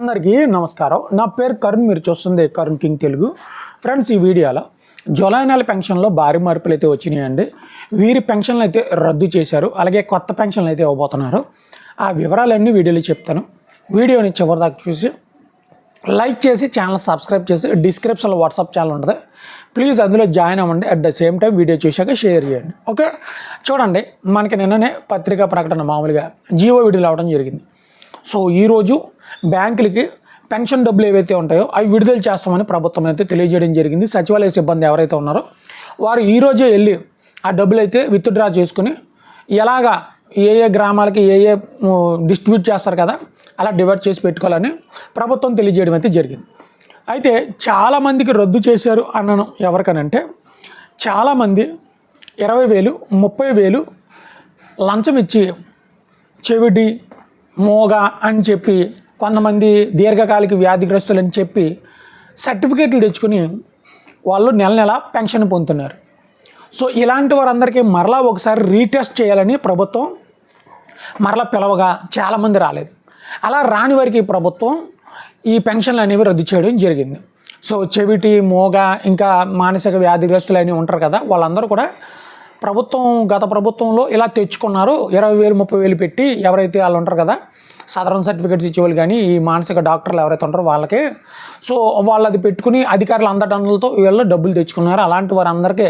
అందరికీ నమస్కారం. నా పేరు కరుణ్ మీరు చూస్తుంది కరుణ్ కింగ్ తెలుగు. ఫ్రెండ్స్ ఈ వీడియోలో జూలై నెల పెన్షన్లో భారీ మార్పులు అయితే వచ్చినాయండి. వీరి పెన్షన్లు అయితే రద్దు చేశారు. అలాగే కొత్త పెన్షన్లు అయితే ఇవ్వబోతున్నారు. ఆ వివరాలన్నీ వీడియోలో చెప్తాను. వీడియోని చివరిదాకా చూసి లైక్ చేసి ఛానల్ సబ్స్క్రైబ్ చేసి డిస్క్రిప్షన్లో వాట్సాప్ ఛానల్ ఉంటుంది. ప్లీజ్ అందులో జాయిన్ అవ్వండి. At the same time video చూశాక షేర్ చేయండి. ఓకే? చూడండి మనకి నిన్ననే పత్రికా ప్రకటన మామూలుగా జియో వీడియోలు అవ్వడం జరిగింది. సో ఈరోజు బ్యాంకులకి పెన్షన్ డబ్బులు ఏవైతే ఉంటాయో అవి విడుదల చేస్తామని ప్రభుత్వం అయితే తెలియజేయడం జరిగింది. సచివాలయ సిబ్బంది ఎవరైతే ఉన్నారో వారు ఈరోజే వెళ్ళి ఆ డబ్బులు అయితే విత్డ్రా చేసుకుని ఎలాగా ఏ ఏ గ్రామాలకి ఏ ఏ డిస్ట్రిబ్యూట్ చేస్తారు కదా అలా డివైడ్ చేసి పెట్టుకోవాలని ప్రభుత్వం తెలియజేయడం అయితే జరిగింది. అయితే చాలామందికి రద్దు చేశారు అన్నను ఎవరికనంటే చాలామంది ఇరవై వేలు ముప్పై వేలు లంచం ఇచ్చి చెవిడి మోగ అని చెప్పి కొంతమంది దీర్ఘకాలిక వ్యాధిగ్రస్తులు అని చెప్పి సర్టిఫికేట్లు తెచ్చుకుని వాళ్ళు నెల నెల పెన్షన్ పొందుతున్నారు. సో ఇలాంటి వారందరికీ మరలా ఒకసారి రీటెస్ట్ చేయాలని ప్రభుత్వం మరలా పిలవగా చాలామంది రాలేదు. అలా రాని వారికి ప్రభుత్వం ఈ పెన్షన్లు అనేవి రద్దు చేయడం జరిగింది. సో చెవిటి మోగ ఇంకా మానసిక వ్యాధిగ్రస్తులు అని ఉంటారు కదా వాళ్ళందరూ కూడా ప్రభుత్వం గత ప్రభుత్వంలో ఇలా తెచ్చుకున్నారు. ఇరవై వేలు ముప్పై వేలు పెట్టి ఎవరైతే వాళ్ళు ఉంటారు కదా సదరన్ సర్టిఫికేట్స్ ఇచ్చేవాళ్ళు కానీ ఈ మానసిక డాక్టర్లు ఎవరైతే ఉంటారో వాళ్ళకి. సో వాళ్ళు అది పెట్టుకుని అధికారులు అందటంలతో వీళ్ళు డబ్బులు తెచ్చుకున్నారు. అలాంటి వారందరికీ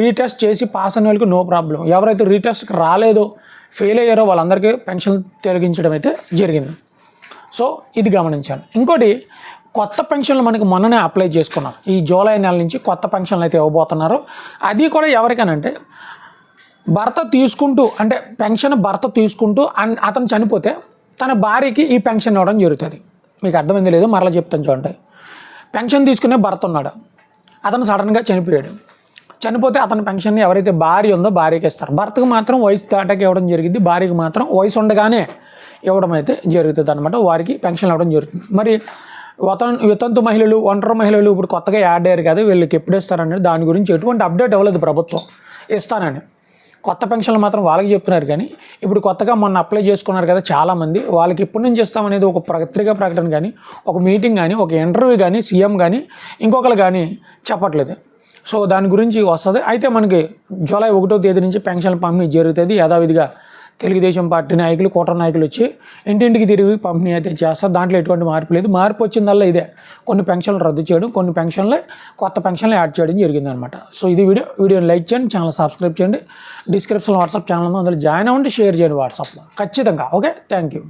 రీటెస్ట్ చేసి పాస్ అయిన వాళ్ళకి నో ప్రాబ్లం. ఎవరైతే రీటెస్ట్కి రాలేదో ఫెయిల్ అయ్యారో వాళ్ళందరికీ పెన్షన్ తొలగించడం అయితే జరిగింది. సో ఇది గమనించాను. ఇంకోటి కొత్త పెన్షన్లు మనకి మొన్ననే అప్లై చేసుకున్నాం. ఈ జూలై నెల నుంచి కొత్త పెన్షన్లు అయితే ఇవ్వబోతున్నారు. అది కూడా ఎవరికనంటే భర్త తీసుకుంటూ అంటే పెన్షన్ భర్త తీసుకుంటూ అన్- అతను చనిపోతే తన భార్యకి ఈ పెన్షన్ ఇవ్వడం జరుగుతుంది. మీకు అర్థమైంది లేదు? మరలా చెప్తాను చూడండి. పెన్షన్ తీసుకునే భర్త ఉన్నాడు. అతను సడన్గా చనిపోయాడు. చనిపోతే అతని పెన్షన్ ఎవరైతే భార్య ఉందో భార్యకి ఇస్తారు. భర్తకు మాత్రం వయసు దాటాకి ఇవ్వడం జరిగింది. భార్యకి మాత్రం వయసు ఉండగానే ఇవ్వడం అయితే జరుగుతుంది అనమాట వారికి పెన్షన్ ఇవ్వడం జరుగుతుంది. మరి వతం వితంతు మహిళలు ఒంటరి మహిళలు ఇప్పుడు కొత్తగా యాడ్ అయ్యారు కదా వీళ్ళకి ఎప్పుడు ఇస్తారనేది దాని గురించి ఎటువంటి అప్డేట్ ఇవ్వలేదు ప్రభుత్వం. ఇస్తానని. కొత్త పెన్షన్లు మాత్రం వాళ్ళకి చెప్తున్నారు కానీ ఇప్పుడు కొత్తగా మొన్న అప్లై చేసుకున్నారు కదా చాలామంది వాళ్ళకి ఎప్పటి నుంచి ఇస్తామనేది ఒక పత్రికా ప్రకటన కానీ ఒక మీటింగ్ కానీ ఒక ఇంటర్వ్యూ కానీ సీఎం కానీ ఇంకొకరు కానీ చెప్పట్లేదు. సో దాని గురించి వస్తుంది. అయితే మనకి జూలై ఒకటో తేదీ నుంచి పెన్షన్ పంపిణీ జరుగుతుంది యథావిధిగా. తెలుగుదేశం పార్టీ నాయకులు కూటర నాయకులు వచ్చి ఇంటింటికి తిరిగి పంపిణీ అయితే చేస్తారు. దాంట్లో ఎటువంటి మార్పు లేదు. మార్పు వచ్చిందల్లా ఇదే. కొన్ని పెన్షన్లు రద్దు చేయడం కొన్ని పెన్షన్లు కొత్త పెన్షన్లు యాడ్ చేయడం జరిగిందనమాట సో ఇది వీడియో. వీడియోని లైక్ చేయండి ఛానల్ సబ్స్క్రైబ్ చేయండి. డిస్క్రిప్షన్లో వాట్సాప్ ఛానల్ అందులో జాయిన్ అవ్వండి షేర్ చేయండి వాట్సాప్లో. ఖచ్చితంగా. ఓకే? Thank you.